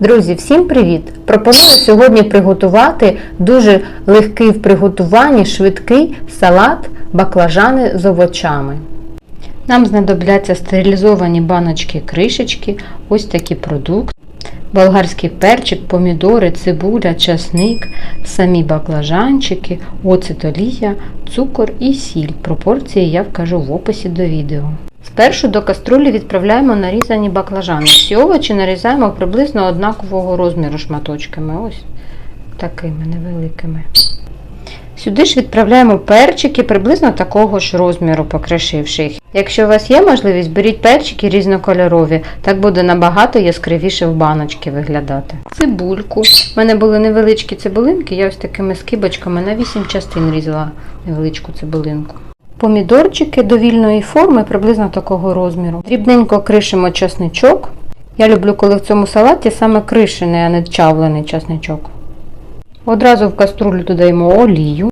Друзі, всім привіт! Пропоную сьогодні приготувати дуже легкий в приготуванні швидкий салат баклажани з овочами. Нам знадобляться стерилізовані баночки кришечки, ось такі продукти. Болгарський перчик, помідори, цибуля, часник, самі баклажанчики, оцет олія, цукор і сіль. Пропорції я вкажу в описі до відео. Спершу до каструлі відправляємо нарізані баклажани. Всі овочі нарізаємо приблизно однакового розміру шматочками. Ось такими невеликими. Сюди ж відправляємо перчики приблизно такого ж розміру, покришивши їх. Якщо у вас є можливість, беріть перчики різнокольорові, так буде набагато яскравіше в баночки виглядати. Цибульку. У мене були невеличкі цибулинки, я ось такими скибочками на 8 частин різала невеличку цибулинку. Помідорчики довільної форми, приблизно такого розміру. Дрібненько кришимо часничок. Я люблю, коли в цьому салаті саме кришений, а не чавлений часничок. Одразу в каструлю додаємо олію,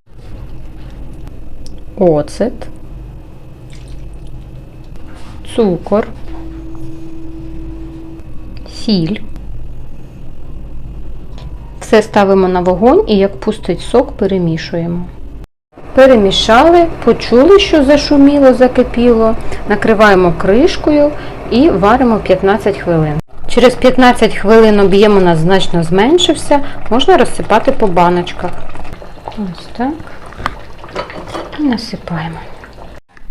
оцет, цукор, сіль. Все ставимо на вогонь і як пустить сок, перемішуємо. Перемішали, почули, що зашуміло, закипіло, накриваємо кришкою і варимо 15 хвилин. Через 15 хвилин об'єм у нас значно зменшився, можна розсипати по баночках. Ось так. І насипаємо.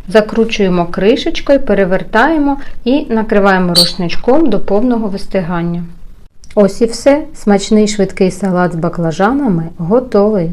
Закручуємо кришечкою, перевертаємо і накриваємо рушничком до повного вистигання. Ось і все. Смачний швидкий салат з баклажанами готовий.